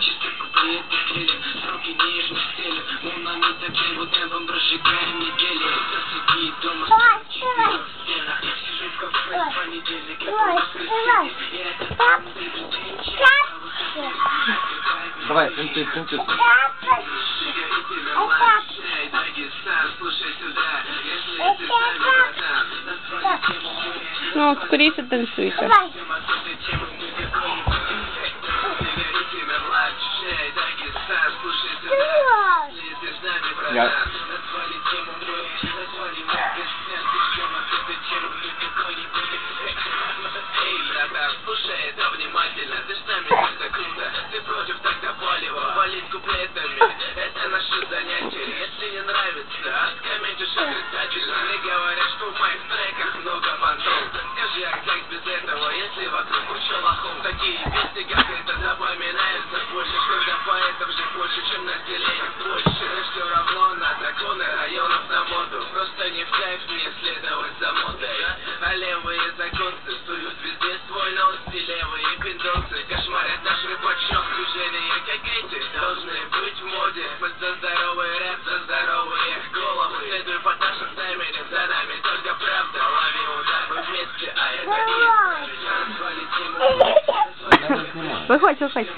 Чисто куплеты стелим, сроки нежно стелим Лунами таким вот темпом прожигаем недели Кто сидит дома, Давай, в стенах Сижу в кафе в понедельник, давай. воскресенье И это каждый день. Давай, танцуй, танцуй. Ну, скоріше танцюйте. Давай. Ты с нами это круто? Ты против тогда валиво, валить куплетами. Это наше занятие, если не нравится Откомментишь отрицательно Мне говорят, что в моих треках много понтов Скажи, а как без этого, если вокруг куча Такие песни, как это, запоминаются больше Когда поэтов же больше, чем население больше Но все равно на законы районов на моду. Просто не в кайф мне следовать за А левые законцы суют везде свой нос И левые снимаю. Выходь, выходь.